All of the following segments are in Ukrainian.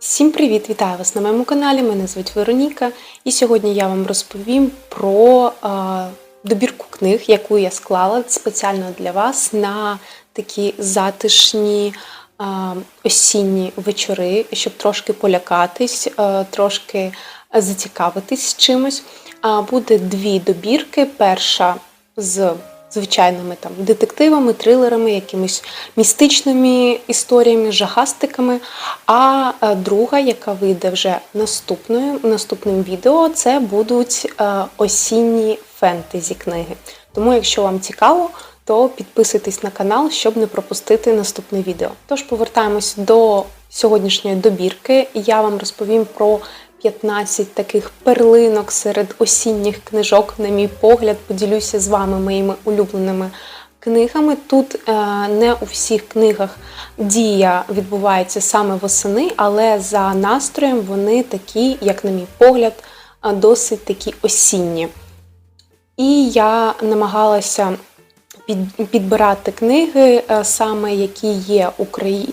Всім привіт! Вітаю вас на моєму каналі. Мене звуть Вероніка, і сьогодні я вам розповім про добірку книг, яку я склала спеціально для вас на такі затишні осінні вечори, щоб трошки полякатись, трошки зацікавитись чимось. А буде дві добірки. Перша з звичайними там детективами, трилерами, якимись містичними історіями, жахастиками. А е, друга, яка вийде вже наступною, наступним відео, це будуть е, осінні фентезі книги. Тому, якщо вам цікаво, то підписуйтесь на канал, щоб не пропустити наступне відео. Тож повертаємось до сьогоднішньої добірки. Я вам розповім про 15 таких перлинок серед осінніх книжок, на мій погляд, поділюся з вами моїми улюбленими книгами. Тут е, не у всіх книгах дія відбувається саме восени, але за настроєм вони такі, як на мій погляд, е, досить такі осінні. І я намагалася підбирати книги, е, саме які є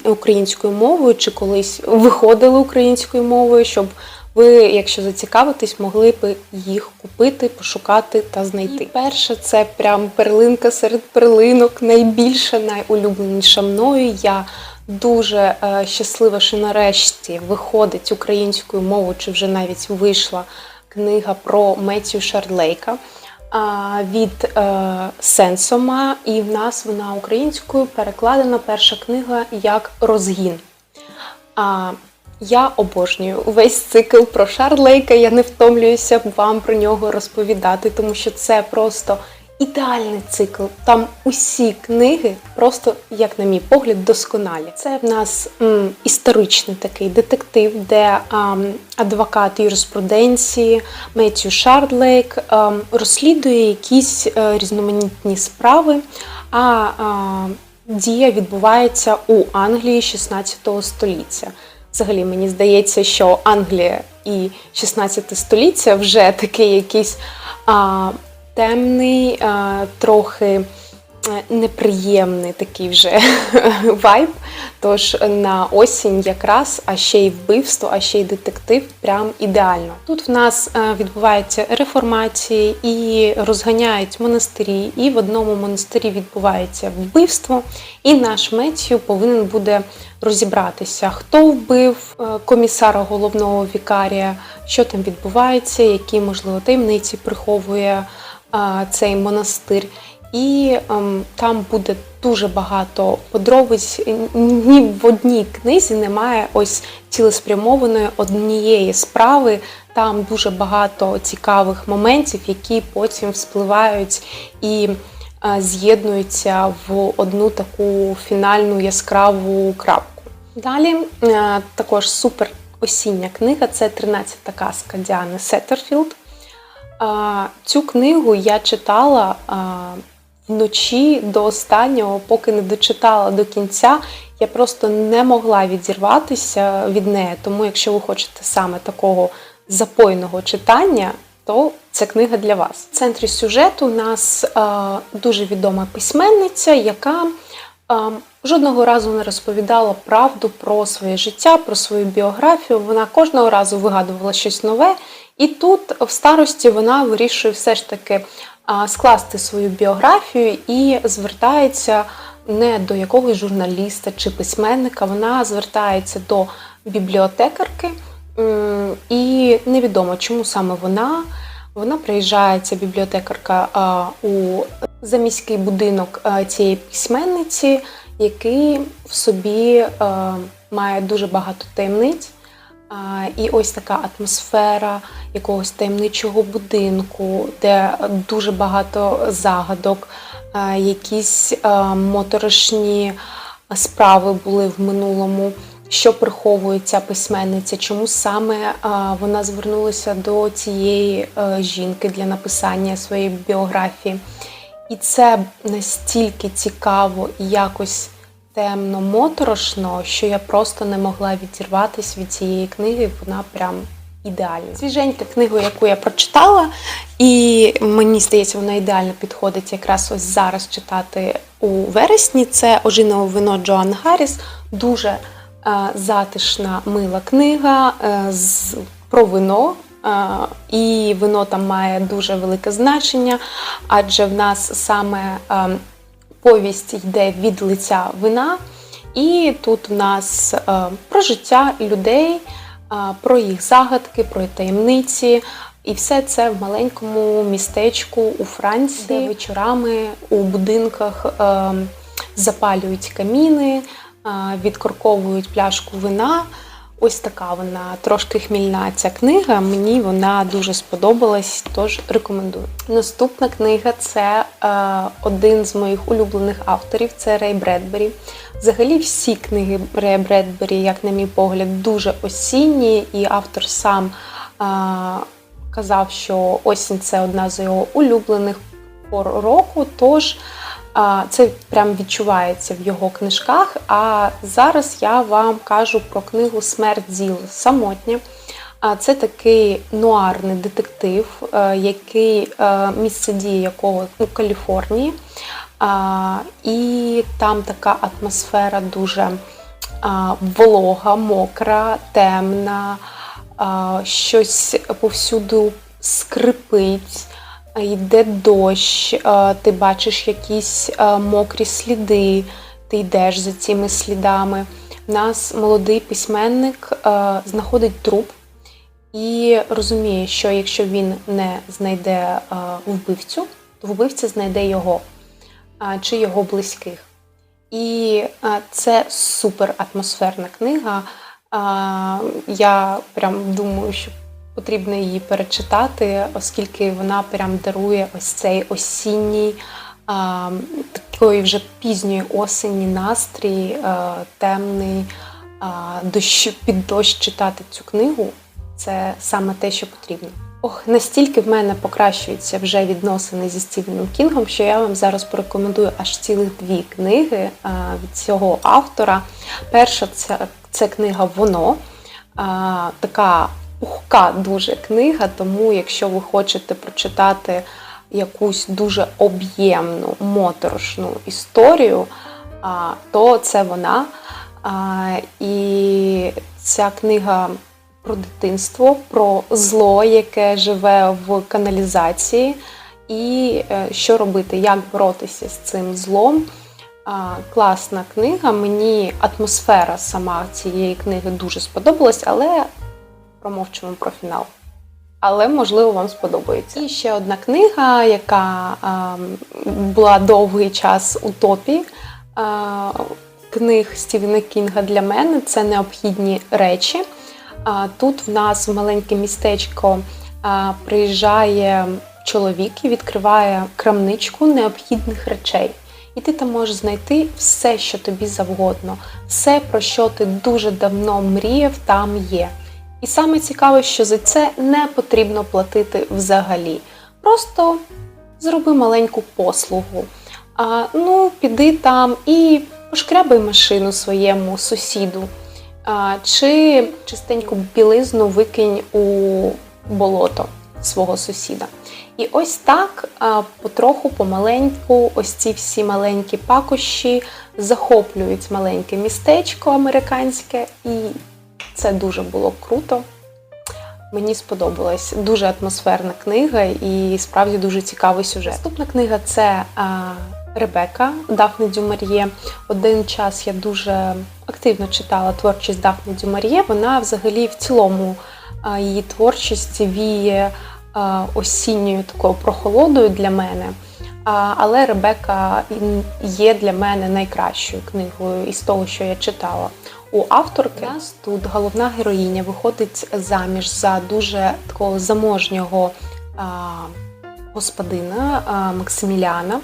українською мовою, чи колись виходили українською мовою, щоб ви, якщо зацікавитесь, могли б їх купити, пошукати та знайти. І перше, це прям перлинка серед перлинок, найбільша, найулюбленіша мною. Я дуже е, щаслива, що нарешті виходить українською мовою, чи вже навіть вийшла книга про Меттію Шарлейка від е, Сенсома, і в нас вона українською перекладена перша книга як розгін. А, я обожнюю увесь цикл про Шарлейка. Я не втомлююся вам про нього розповідати, тому що це просто ідеальний цикл. Там усі книги просто, як на мій погляд, досконалі. Це в нас м, історичний такий детектив, де ам, адвокат юриспруденції Меттью Шарлейк ам, розслідує якісь е, різноманітні справи. А, а дія відбувається у Англії 16 століття. Взагалі, мені здається, що Англія і 16 століття вже такий якийсь а, темний, а, трохи неприємний такий вже вайб. Тож на осінь якраз, а ще й вбивство, а ще й детектив прям ідеально. Тут в нас е, відбуваються реформації і розганяють монастирі, і в одному монастирі відбувається вбивство, і наш Меттію повинен буде розібратися, хто вбив е, комісара головного вікарія, що там відбувається, які можливо таємниці приховує е, цей монастир. І ем, там буде дуже багато подробиць. Ні в одній книзі немає ось цілеспрямованої однієї справи. Там дуже багато цікавих моментів, які потім вспливають і е, з'єднуються в одну таку фінальну яскраву крапку. Далі е, також супер осіння книга це 13-та казка Діани Сеттерфілд. Цю книгу я читала вночі до останнього, поки не дочитала до кінця. Я просто не могла відірватися від неї. Тому, якщо ви хочете саме такого запойного читання, то це книга для вас. В центрі сюжету у нас а, дуже відома письменниця, яка а, жодного разу не розповідала правду про своє життя, про свою біографію. Вона кожного разу вигадувала щось нове. І тут в старості вона вирішує все ж таки скласти свою біографію і звертається не до якогось журналіста чи письменника, вона звертається до бібліотекарки, і невідомо, чому саме вона. Вона приїжджає, ця бібліотекарка у заміський будинок цієї письменниці, який в собі має дуже багато таємниць. І ось така атмосфера якогось таємничого будинку, де дуже багато загадок, якісь моторошні справи були в минулому. Що приховує ця письменниця? Чому саме вона звернулася до цієї е, жінки для написання своєї біографії? І це настільки цікаво і якось темно, моторошно, що я просто не могла відірватися від цієї книги. Вона прям ідеальна. Свіженька книга, яку я прочитала, і мені здається, вона ідеально підходить якраз ось зараз читати у вересні. Це ожинове вино Джоан Гарріс. Дуже е, затишна мила книга е, з, про вино. Е, І вино там має дуже велике значення, адже в нас саме е, повість йде від лиця вина. І тут в нас е, про життя людей, е, про їх загадки, про таємниці. І все це в маленькому містечку у Франції, де вечорами у будинках е, запалюють каміни, відкорковують пляшку вина. Ось така вона трошки хмільна ця книга. Мені вона дуже сподобалась, тож рекомендую. Наступна книга це е, один з моїх улюблених авторів це Рей Бредбері. Взагалі, всі книги Рея Бредбері, як на мій погляд, дуже осінні, і автор сам е, казав, що осінь це одна з його улюблених пор року. Тож Це прям відчувається в його книжках. А зараз я вам кажу про книгу Смерть зіл самотня. Це такий нуарний детектив, е, який е, місце дії якого у Каліфорнії. І там така атмосфера дуже волога, мокра, темна, щось повсюду скрипить йде дощ, ти бачиш якісь мокрі сліди, ти йдеш за цими слідами. У нас молодий письменник знаходить труп і розуміє, що якщо він не знайде вбивцю, то вбивця знайде його чи його близьких. І це супер атмосферна книга. Я прям думаю, що потрібно її перечитати, оскільки вона прям дарує ось цей осінній, а, такої вже пізньої осені настрій, а, темний, а, дощ, під дощ читати цю книгу. Це саме те, що потрібно. Ох, настільки в мене покращуються вже відносини зі Стівеном Кінгом, що я вам зараз порекомендую аж цілих дві книги а, від цього автора. Перша це, це книга Воно. А, така пухка дуже книга, тому якщо ви хочете прочитати якусь дуже об'ємну, моторошну історію, то це вона. І ця книга про дитинство, про зло, яке живе в каналізації, і е, що робити, як боротися з цим злом. Класна книга. Мені атмосфера сама цієї книги дуже сподобалась, але промовчимо про фінал. Але, можливо, вам сподобається. І ще одна книга, яка а, була довгий час у топі а, книг Стівена Кінга для мене це необхідні речі. А, Тут в нас в маленьке містечко а, приїжджає чоловік і відкриває крамничку необхідних речей. І ти там можеш знайти все, що тобі завгодно, все, про що ти дуже давно мріяв, там є. І саме цікаве, що за це не потрібно платити взагалі. Просто зроби маленьку послугу. А, Ну, піди там і пошкрябай машину своєму сусіду, а, чи чистеньку білизну викинь у болото свого сусіда. І ось так а, потроху, помаленьку, ось ці всі маленькі пакощі захоплюють маленьке містечко американське і це дуже було круто. Мені сподобалась дуже атмосферна книга і справді дуже цікавий сюжет. Наступна книга це Ребека Дафне Дюмар'є. Один час я дуже активно читала творчість Дафне Дюмар'є. Вона взагалі в цілому її творчість віє осінньою такою прохолодою для мене. Але Ребека є для мене найкращою книгою із того, що я читала. У авторки нас тут головна героїня виходить заміж за дуже такого заможнього а, господина а, Максиміляна.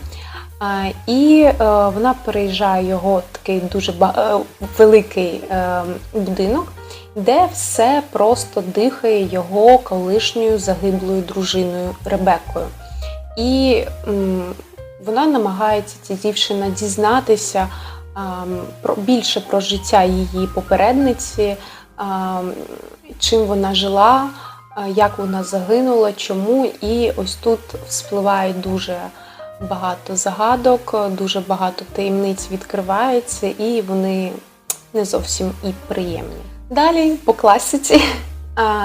А, і а, вона переїжджає його такий дуже ба великий а, будинок, де все просто дихає його колишньою загиблою дружиною Ребекою. І м, вона намагається ця дівчина дізнатися більше про життя її попередниці, чим вона жила, як вона загинула, чому. І ось тут вспливають дуже багато загадок, дуже багато таємниць відкривається, і вони не зовсім і приємні. Далі по класиці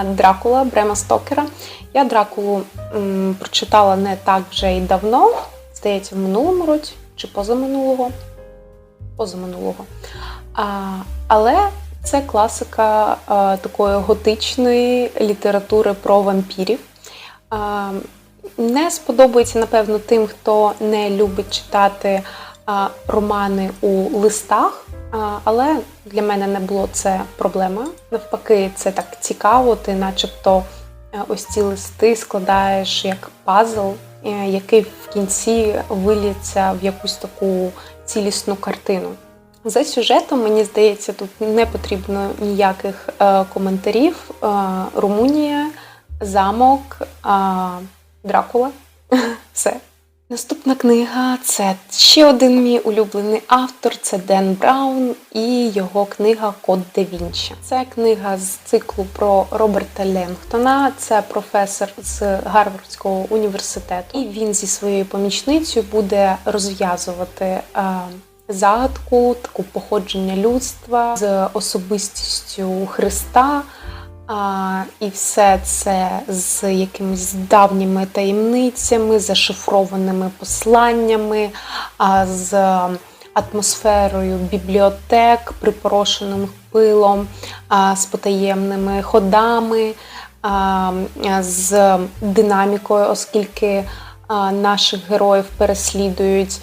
Дракула Брема Стокера. Я Дракулу м, прочитала не так вже й давно, здається, в минулому році чи позаминулого. Позаминулого. А, але це класика а, такої готичної літератури про вампірів. А, не сподобається, напевно, тим, хто не любить читати а, романи у листах, а, але для мене не було це проблема. Навпаки, це так цікаво, ти начебто е, ось ці листи складаєш як пазл, е, який в кінці виліться в якусь таку цілісну картину. За сюжетом, мені здається, тут не потрібно ніяких е, коментарів. Е, Румунія, замок, е, Дракула. Все. Наступна книга це ще один мій улюблений автор це Ден Браун і його книга Код де Вінчі. Це книга з циклу про Роберта Ленгтона. Це професор з Гарвардського університету. І він зі своєю помічницею буде розв'язувати. е, Загадку, таку походження людства з особистістю Христа, а, і все це з якимись давніми таємницями, зашифрованими посланнями, а, з атмосферою бібліотек, припорошеним пилом, а, з потаємними ходами, а, з динамікою, оскільки а, наших героїв переслідують.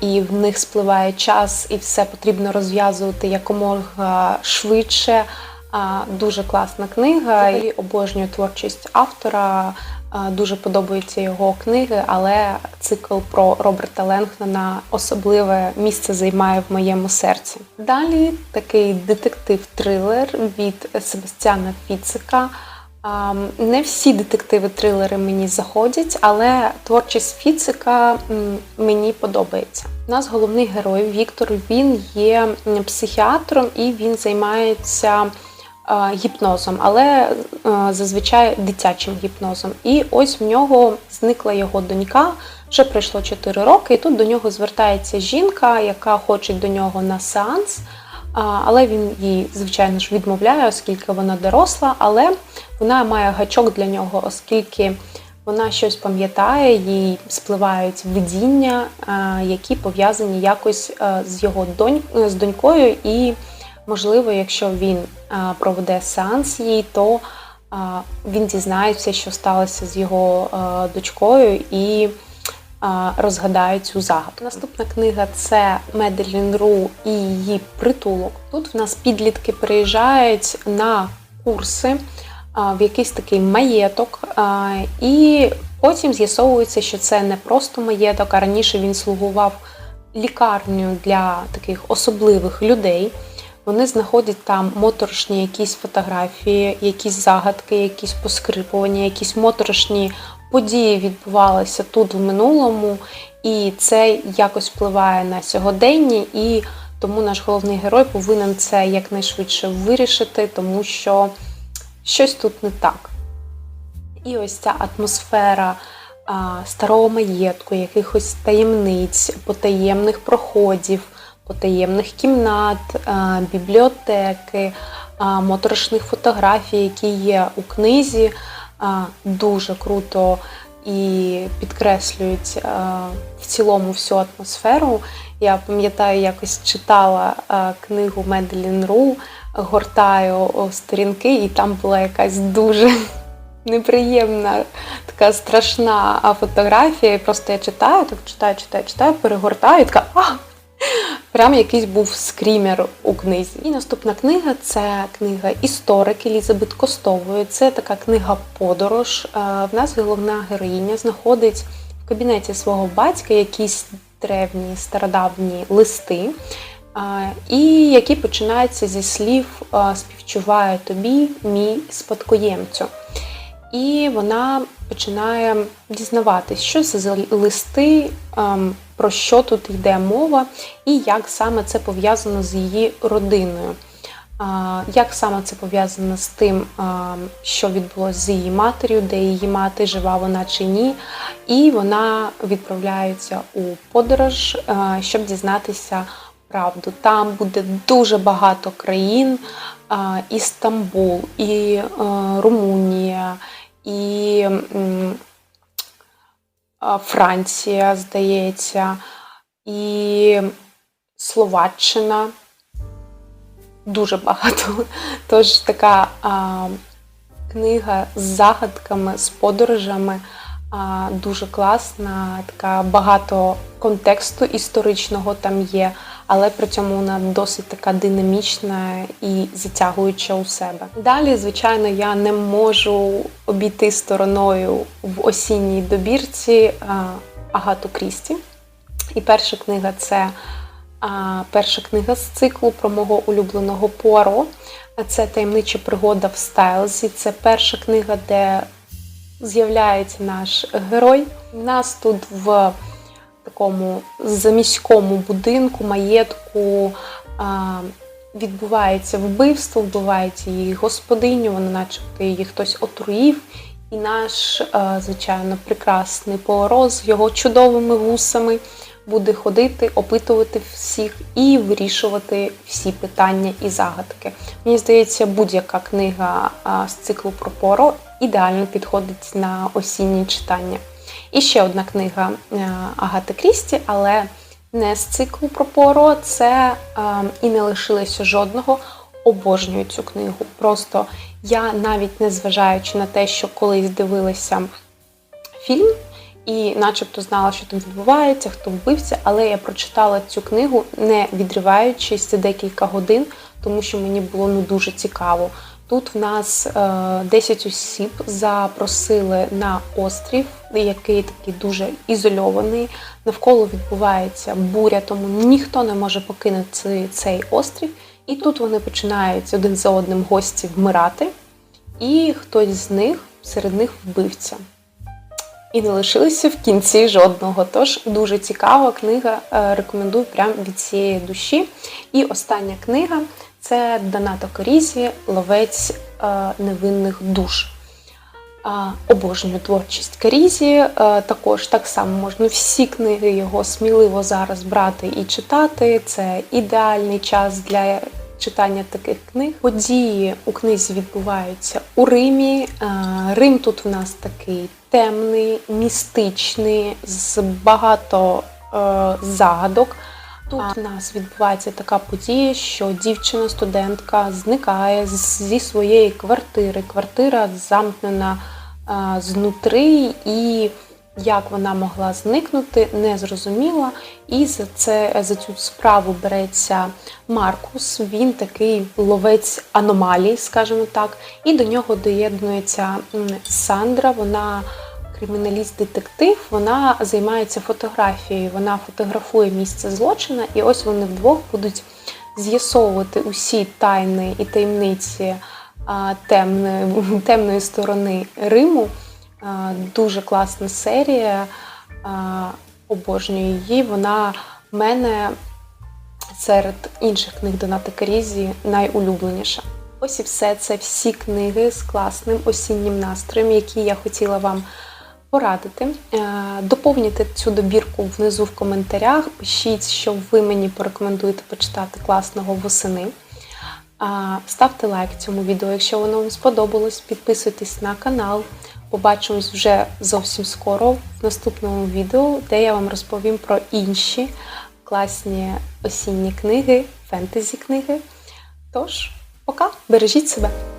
І в них спливає час, і все потрібно розв'язувати якомога швидше. Дуже класна книга. І обожнюю творчість автора. Дуже подобаються його книги, але цикл про Роберта Ленгтона особливе місце займає в моєму серці. Далі такий детектив-трилер від Себастьяна Фіцика. Не всі детективи-трилери мені заходять, але творчість Фіцика мені подобається. У нас головний герой Віктор. Він є психіатром і він займається гіпнозом, але е, зазвичай дитячим гіпнозом. І ось в нього зникла його донька. Вже пройшло 4 роки, і тут до нього звертається жінка, яка хоче до нього на сеанс. Але він їй, звичайно ж, відмовляє, оскільки вона доросла, але вона має гачок для нього, оскільки вона щось пам'ятає, їй спливають видіння, які пов'язані якось з його донь... з донькою. І, можливо, якщо він проведе сеанс їй, то він дізнається, що сталося з його дочкою, і розгадає цю загадку. Наступна книга це Меделін Ру і її притулок. Тут в нас підлітки приїжджають на курси в якийсь такий маєток, і потім з'ясовується, що це не просто маєток, а раніше він слугував лікарню для таких особливих людей. Вони знаходять там моторошні якісь фотографії, якісь загадки, якісь поскрипування, якісь моторошні події відбувалися тут в минулому, і це якось впливає на сьогодення, і тому наш головний герой повинен це якнайшвидше вирішити, тому що щось тут не так. І ось ця атмосфера старого маєтку, якихось таємниць, потаємних проходів, потаємних кімнат, бібліотеки, моторошних фотографій, які є у книзі, дуже круто і підкреслюють в цілому всю атмосферу. Я пам'ятаю, якось читала книгу Меделін Ру, гортаю сторінки, і там була якась дуже неприємна, така страшна фотографія. І просто я читаю, так читаю, читаю, читаю, перегортаю і така. а! Прям якийсь був скрімер у книзі. І наступна книга це книга Історик Елізабет Костової. Це така книга Подорож. Е, В нас головна героїня знаходить в кабінеті свого батька якісь древні стародавні листи, е, і які починаються зі слів е, Співчуваю тобі, мій спадкоємцю. І вона починає дізнаватись, що це за листи, ем, про що тут йде мова, і як саме це пов'язано з її родиною. Як саме це пов'язано з тим, що відбулося з її матір'ю, де її мати жива вона чи ні, і вона відправляється у подорож, щоб дізнатися правду. Там буде дуже багато країн: і Стамбул, і Румунія, і Франція, здається, і Словаччина. Дуже багато. Тож така а, книга з загадками, з подорожами. А, дуже класна, така багато контексту історичного там є, але при цьому вона досить така динамічна і затягуюча у себе. Далі, звичайно, я не можу обійти стороною в осінній добірці Агату Крісті. І перша книга це перша книга з циклу про мого улюбленого Пуаро. Це таємнича пригода в Стайлзі. Це перша книга, де з'являється наш герой. У нас тут в такому заміському будинку, маєтку відбувається вбивство, вбивається її господиню, вона начебто її хтось отруїв. І наш, звичайно, прекрасний Пуаро з його чудовими вусами буде ходити, опитувати всіх і вирішувати всі питання і загадки. Мені здається, будь-яка книга з циклу про Поро ідеально підходить на осіннє читання. І ще одна книга е, Агати Крісті, але не з циклу про Поро, це і не лишилося жодного. Обожнюю цю книгу. Просто я навіть не зважаючи на те, що колись дивилася фільм і начебто знала, що там відбувається, хто вбився, але я прочитала цю книгу, не відриваючись за декілька годин, тому що мені було ну дуже цікаво. Тут в нас е, 10 осіб запросили на острів, який такий дуже ізольований. Навколо відбувається буря, тому ніхто не може покинути цей, цей острів. І тут вони починають один за одним гості вмирати, і хтось з них серед них вбивця і не лишилися в кінці жодного. Тож дуже цікава книга, е, рекомендую прямо від цієї душі. І остання книга це Донато Корізі Ловець е, невинних душ. Обожнюю творчість Карізі. Е, також так само можна всі книги його сміливо зараз брати і читати. Це ідеальний час для читання таких книг. Події у книзі відбуваються у Римі. Рим тут в нас такий темний, містичний, з багато е, загадок. Тут у нас відбувається така подія, що дівчина-студентка зникає зі своєї квартири. Квартира замкнена е, знутри і як вона могла зникнути, не зрозуміла. І за це за цю справу береться Маркус. Він такий ловець аномалій, скажімо так. І до нього доєднується Сандра. Вона криміналіст-детектив, вона займається фотографією. Вона фотографує місце злочину, і ось вони вдвох будуть з'ясовувати усі тайни і таємниці темної, темної сторони Риму. Дуже класна серія. Обожнюю її. Вона в мене серед інших книг Донати Карізі найулюбленіша. Ось і все. Це всі книги з класним осіннім настроєм, які я хотіла вам порадити. Е, цю добірку внизу в коментарях. Пишіть, що ви мені порекомендуєте почитати класного восени. Ставте лайк цьому відео, якщо воно вам сподобалось. Підписуйтесь на канал. Побачимось вже зовсім скоро в наступному відео, де я вам розповім про інші класні осінні книги, фентезі книги. Тож, пока, бережіть себе!